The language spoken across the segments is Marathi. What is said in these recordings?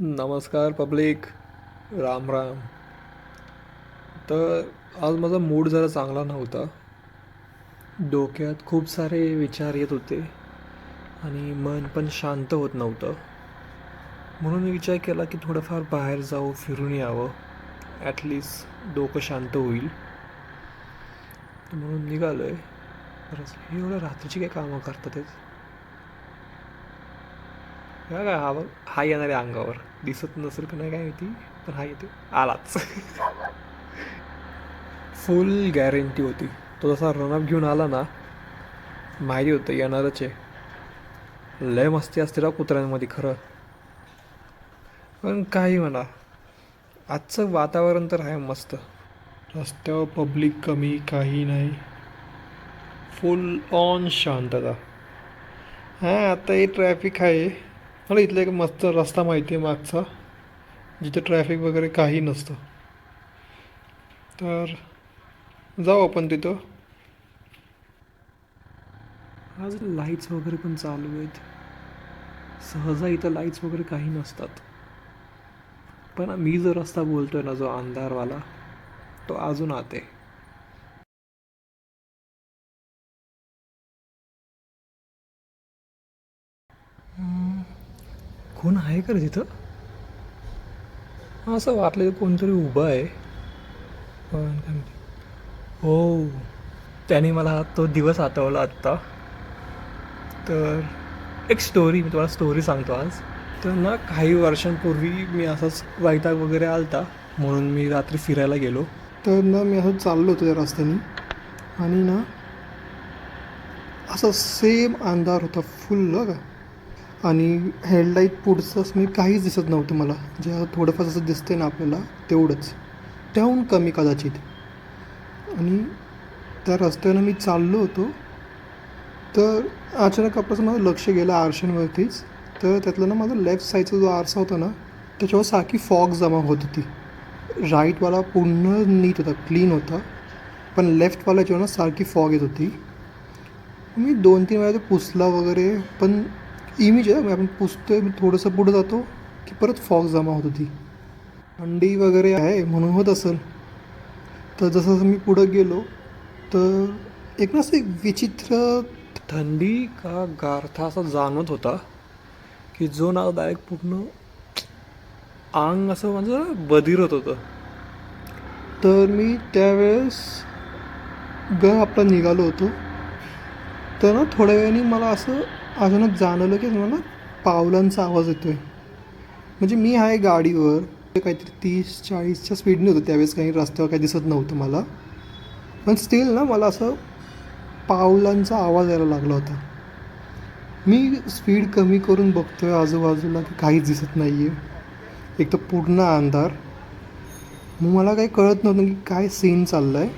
नमस्कार पब्लिक. राम राम. तर आज माझा मूड जरा चांगला नव्हता. डोक्यात खूप सारे विचार येत होते आणि मन पण शांत होत नव्हतं. म्हणून मी विचार केला की थोडंफार बाहेर जाऊ फिरून यावं. ॲटलिस्ट डोकं शांत होईल. तर म्हणून निघालो आहे हे एवढं रात्रीची काय कामं करतात आहेत हा काय हा बघ हा येणार आहे अंगावर. दिसत नसेल का नाही काय माहिती पण हा येते आलाच. फुल गॅरंटी होती. तो जसा रनअप घेऊन आला ना माहिती होतं येणारच आहे. लय मस्ती असते राव कुत्र्यांमध्ये खरं. पण काही म्हणा आजचं वातावरण तर आहे मस्त. रस्त्यावर पब्लिक कमी काही नाही. फुल ऑन शांतता. हां आता हे ट्रॅफिक आहे. मला इथला एक मस्त रस्ता माहिती आहे मागचा जिथे ट्रॅफिक वगैरे काही नसतं. तर जाऊ आपण तिथं. आज लाईट्स वगैरे पण चालू आहेत. सहजा इथं लाईट्स वगैरे काही नसतात. पण मी जो रस्ता बोलतोय ना जो अंधारवाला तो अजून आते आहे. कोण आहे का रे तिथं? हां असं वाटलं कोणतरी उभं आहे. पण काय म्हणते हो त्याने मला तो दिवस आठवला आत्ता. तर एक स्टोरी मी तुम्हाला स्टोरी सांगतो आज. तर ना काही वर्षांपूर्वी मी असाच वैताग वगैरे आलता. म्हणून मी रात्री फिरायला गेलो. तर ना मी असं चाललो होतो त्या रस्त्याने. आणि ना असा सेम अंधार होता फुल का आणि हेडलाईट पुढचंच मी काहीच दिसत नव्हतं मला. जे थोडंफार असं दिसते ना आपल्याला तेवढंच. त्याहून कमी कदाचित. आणि त्या रस्त्यानं मी चाललो होतो. तर अचानक आपलं माझं लक्ष गेलं आरशांवरतीच. तर त्यातलं ना माझा लेफ्ट साईडचा जो आरसा होता ना त्याच्यावर सारखी फॉग जमा होत होती. राईटवाला पूर्ण नीट होता क्लीन होता. पण लेफ्टवाल्याच्यावर ना सारखी फॉग येत होती. मी दोन तीन वेळा ते पुसला वगैरे पण इमेज आहे आपण पुसतोय मी थोडंसं पुढं जातो की परत फॉग जमा होत होती. थंडी वगैरे आहे म्हणून होत असेल. तर जसं जसं मी पुढं गेलो तर एक ना असं एक विचित्र थंडी का गारठा असा जाणवत होता की जो ना डायरेक्ट पूर्ण अंग असं माझं बदिरत होतं. तर मी त्यावेळेस ग आपला निघालो होतो. तर ना थोड्या वेळाने मला असं अचानक जाणवलं की मला पावलांचा आवाज येतो आहे म्हणजे मी आहे गाडीवर काहीतरी तीस चाळीसच्या स्पीडने होतं. त्यावेळेस काही रस्त्यावर काही दिसत नव्हतं मला. पण स्टील ना मला असं पावलांचा आवाज यायला लागला होता. मी स्पीड कमी करून बघतोय आजूबाजूला की काहीच दिसत नाही आहे एक तर पूर्ण अंधार. मग मला काही कळत नव्हतं की काय सीन चाललं आहे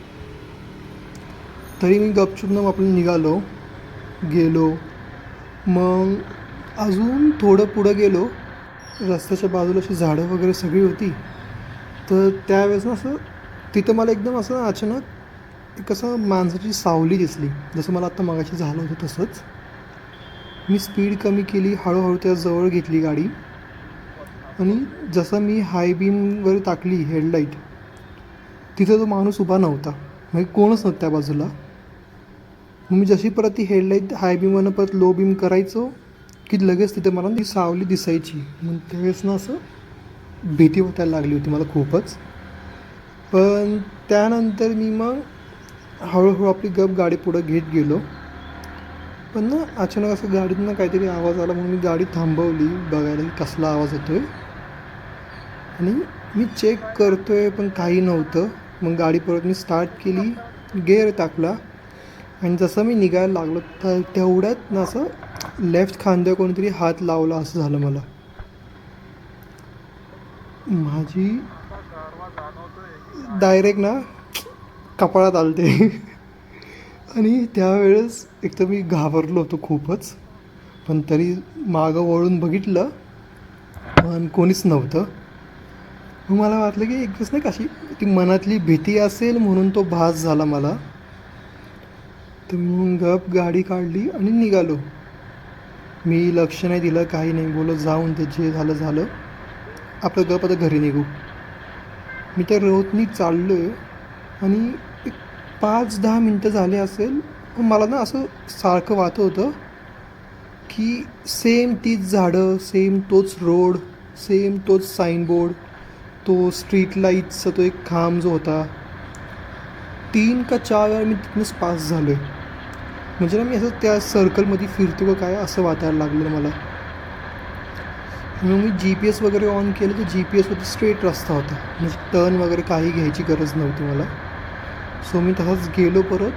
तरी मी गपचूप ना आपण निघालो. गेलो. मग अजून थोडं पुढं गेलो. रस्त्याच्या बाजूला अशी झाडं वगैरे सगळी होती. तर त्यावेळेस ना असं तिथं मला एकदम असं अचानक एक असं माणसाची सावली दिसली. जसं मला आत्ता मगाशी झालं होतं तसंच. मी स्पीड कमी केली हळूहळू त्या जवळ घेतली गाडी. आणि जसं मी हाय बीमवर टाकली हेडलाईट तिथं तो माणूस उभा नव्हता. म्हणजे कोणच नव्हतं त्या बाजूला. मग मी जशी परत ती हेडलाईट हाय बीमनं परत लो बीम करायचो की लगेच तिथे मला ती सावली दिसायची. मग त्यावेळेस ना असं भीती वाटायला लागली होती मला खूपच. पण त्यानंतर मी मग हळूहळू आपली गप गाडी पुढं घेत गेलो. पण ना अचानक असं गाडीतनं काहीतरी आवाज आला म्हणून मी गाडी थांबवली बघायला की कसला आवाज येतो आहे आणि मी चेक करतो आहे पण काही नव्हतं. मग गाडी परत मी स्टार्ट केली गेअर टाकला. आणि जसं मी निघायला लागलो तर तेवढ्यात ना असं लेफ्ट खांद्या कोणीतरी हात लावला असं झालं मला. माझी डायरेक्ट ना कपाळात आलते. आणि त्यावेळेस एक तर मी घाबरलो होतो खूपच पण तरी मागं वळून बघितलं पण कोणीच नव्हतं. मग मला वाटलं की एक दिवस नाही कशी ती मनातली भीती असेल म्हणून तो भास झाला मला. तर मग गप गाडी काढली आणि निघालो. मी लक्ष नाही दिलं काही नाही. बोलत जाऊन ते जे झालं झालं. आपलं गप आता घरी निघू. मी त्या रोडनी चाललो आहे आणि एक पाच दहा मिनटं झाले असेल मला ना असं सारखं वाटत होतं की सेम तीच झाडं सेम तोच रोड सेम तोच साईनबोर्ड तो स्ट्रीट लाईटचा तो एक खांब जो होता. तीन का चार वेळा मी तिथूनच पास झालो आहे म्हणजे ना मी असं त्या सर्कलमध्ये फिरतो का काय असं वाटायला लागलं मला. मग मी जी पी एस वगैरे ऑन केलं तर जी पी एसवरती स्ट्रेट रस्ता होता. म्हणजे टर्न वगैरे काही घ्यायची गरज नव्हती मला. सो मी तसाच गेलो परत.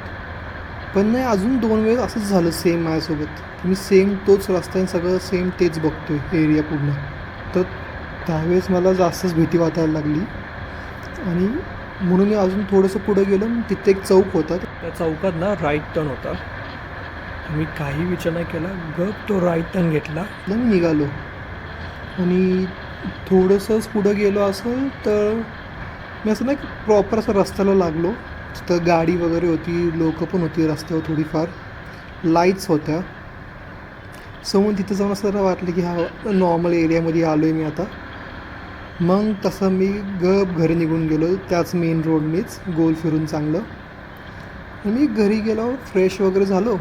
पण नाही अजून दोन वेळेस असंच झालं सेम माझ्यासोबत. मी सेम तोच रस्ता आहे सगळं सेम तेच बघतो आहे एरिया पूर्ण. तर त्यावेळेस मला जास्तच भीती वाटायला लागली. आणि म्हणून मी अजून थोडंसं पुढं गेलो तिथे एक चौक होता. त्या चौकात ना राईट टर्न होता. मी काही विचार नाही केला. गप तो राईट टर्न घेतला. मी निघालो. आणि थोडंसंच पुढं गेलो असं तर मी असं नाही प्रॉपर असं रस्त्याला लागलो. तिथं गाडी वगैरे होती लोकं पण होती रस्त्यावर थोडीफार. लाईट्स होत्या. समोर तिथं जाऊन असं वाटलं की हा नॉर्मल एरियामध्ये आलो आहे मी आता. मग तसं मी गप घरी निघून गेलो. त्याच मेन रोडनीच गोल फिरून चांगलं. मी घरी गेलो फ्रेश वगैरे झालो.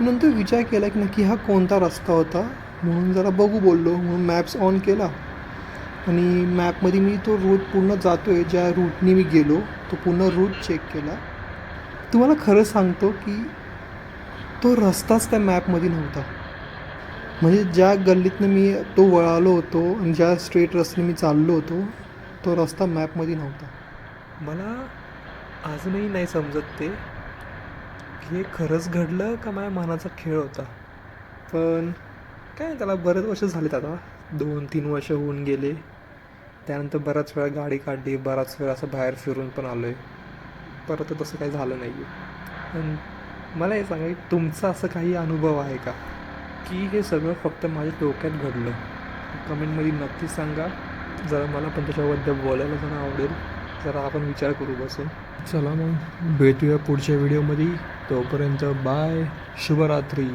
नंतर विचार केला की नक्की हा कोणता रस्ता होता? म्हणून जरा बघू बोललो म्हणून मॅप्स ऑन केला. आणि मॅपमध्ये मी तो रूट पूर्ण जातो आहे ज्या रूटनी मी गेलो तो पूर्ण रूट चेक केला. तुम्हाला खरं सांगतो की तो रस्ताच त्या मॅपमध्ये नव्हता. म्हणजे ज्या गल्लीतनं मी तो वळालो होतो आणि ज्या स्ट्रेट रस्त्याने मी चाललो होतो तो रस्ता मॅपमध्ये नव्हता. मला अजूनही नाही समजत ते. हे खरंच घडलं का माझ्या मनाचा खेळ होता? पण काय त्याला बरेच वर्ष झालेत आता. दोन तीन वर्ष होऊन गेले. त्यानंतर बऱ्याच वेळा गाडी काढली बराच वेळा असं बाहेर फिरून पण आलो आहे परत तसं काही झालं नाही आहे पण मला हे सांगा की तुमचा असं काही अनुभव आहे का? की हे सगळं फक्त माझ्या डोक्यात घडलं? कमेंटमध्ये नक्की सांगा. जरा मला पण त्याच्याबद्दल बोलायला जरा आवडेल. जरा आपण विचार करू बसून. चला मग भेटूया पुढच्या व्हिडिओमध्ये. तोपर्यंत बाय शुभरात्री.